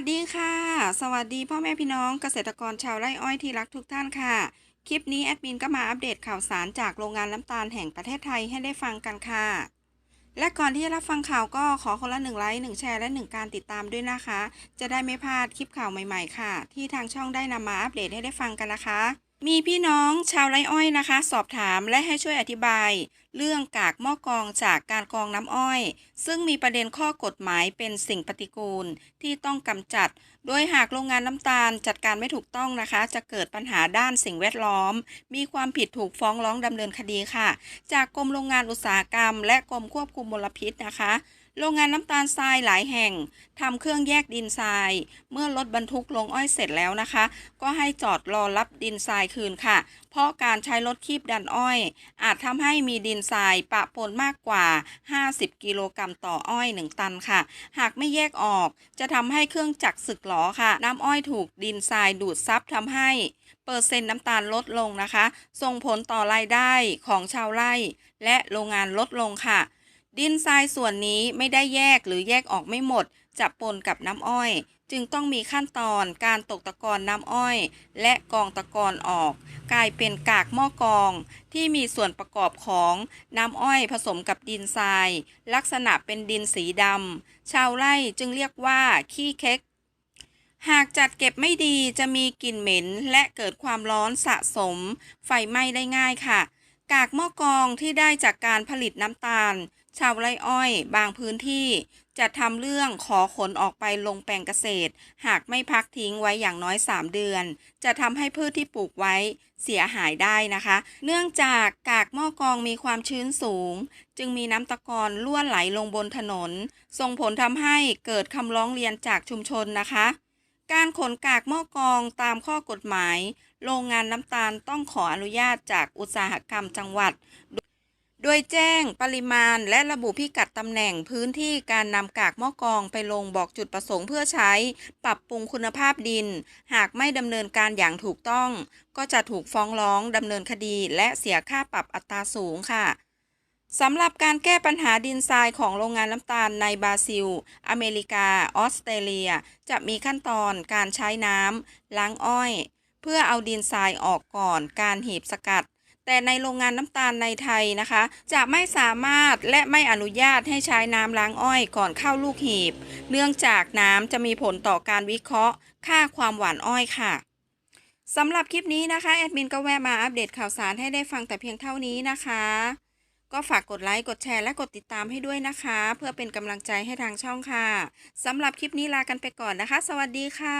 วัสดีค่ะ สวัสดีพ่อแม่พี่น้องเกษตรกรชาวไร่อ้อยที่รักทุกท่านค่ะ คลิปนี้แอดมินก็มาอัปเดตข่าวสารจากโรงงานน้ำตาลแห่งประเทศไทยให้ได้ฟังกันค่ะ และก่อนที่จะรับฟังข่าวก็ขอคนละหนึ่งไลค์หนึ่งแชร์และหนึ่งการติดตามด้วยนะคะ จะได้ไม่พลาดคลิปข่าวใหม่ๆ ค่ะ ที่ทางช่องได้นำมาอัปเดตให้ได้ฟังกันนะคะ มีพี่น้องชาวไร่อ้อยนะคะ สอบถามและให้ช่วยอธิบาย เรื่องกากหม้อกองจากการกรองน้ำอ้อย ซึ่งมีประเด็นข้อกฎหมายเป็นสิ่งปฏิกูลที่ต้องกำจัด โดยหากโรงงานน้ำตาลจัดการไม่ถูกต้องนะคะ จะเกิดปัญหาด้านสิ่งแวดล้อม มีความผิดถูกฟ้องร้องดำเนินคดีค่ะ จากกรมโรงงานอุตสาหกรรม และกรมควบคุมมลพิษนะคะ โรงงานน้ำตาลทรายหลายแห่งทำเครื่องแยกดินทราย เมื่อรถบรรทุกลงอ้อยเสร็จแล้วนะคะ ก็ให้จอดรอรับดินทรายคืนค่ะ เพราะการใช้รถคีบดันอ้อย อาจทำให้มีดินทรายปะปนมากกว่า 50 กิโลกรัมต่ออ้อย 1 ตันค่ะ หากไม่แยกออก จะทำให้เครื่องจักรสึกหรอค่ะ น้ำอ้อยถูกดินทรายดูดซับทำให้เปอร์เซ็นต์น้ำตาลลดลงนะคะ ส่งผลต่อรายได้ของชาวไร่ และโรงงานลดลงค่ะ ดินทรายส่วนนี้ไม่ได้แยกหรือแยกออกไม่หมดจะปนกับน้ำอ้อย จึงต้องมีขั้นตอนการตกตะกอนน้ำอ้อย และกองตะกอนออก กลายเป็นกากหม้อกอง ที่มีส่วนประกอบของน้ำอ้อยผสมกับดินทราย ลักษณะเป็นดินสีดำชาวไร่จึงเรียกว่าขี้เค็กหากจัดเก็บไม่ดีจะมีกลิ่นเหม็นและเกิดความร้อนสะสม ไฟไหม้ได้ง่ายค่ะ กากหม้อกองที่ได้จากการผลิตน้ำตาล ชาวไร่อ้อย บางพื้นที่ จะทำเรื่องขอขนออกไปลงแปลงเกษตร หากไม่พักทิ้งไว้อย่างน้อย 3 เดือน จะทำให้พืชที่ปลูกไว้เสียหายได้นะคะ เนื่องจากกากหม้อกองมีความชื้นสูง จึงมีน้ำตะกอนล้วนไหลลงบนถนน ส่งผลทำให้เกิดคำร้องเรียนจากชุมชนนะคะ การขนกากหม้อกองตามข้อกฎหมาย โรงงานน้ำตาลต้องขออนุญาตจากอุตสาหกรรมจังหวัด โดยแจ้งปริมาณและระบุพิกัดตำแหน่งพื้นที่การนำกากหม้อกองไปลงบอกจุดประสงค์เพื่อใช้ ปรับปรุงคุณภาพดิน หากไม่ดำเนินการอย่างถูกต้อง ก็จะถูกฟ้องร้องดำเนินคดีและเสียค่าปรับอัตราสูงค่ะสำหรับการแก้ปัญหาดินทรายของโรงงานน้ำตาลในบราซิล อเมริกา ออสเตรเลีย จะมีขั้นตอนการใช้น้ำล้างอ้อย เพื่อเอาดินทรายออกก่อนการหีบสกัด แต่ในโรงงานน้ำตาลในไทยนะคะ จะไม่สามารถและไม่อนุญาตให้ใช้น้ำล้างอ้อยก่อนเข้าลูกหีบ เนื่องจากน้ำจะมีผลต่อการวิเคราะห์ ค่าความหวานอ้อยค่ะสำหรับคลิปนี้นะคะ แอดมินก็แวะมาอัปเดตข่าวสารให้ได้ฟังแต่เพียงเท่านี้นะคะ ก็ฝากกดไลค์ กดแชร์และกดติดตามให้ด้วยนะคะ เพื่อเป็นกำลังใจให้ทางช่องค่ะสำหรับคลิปนี้ลากันไปก่อนนะคะ สวัสดีค่ะ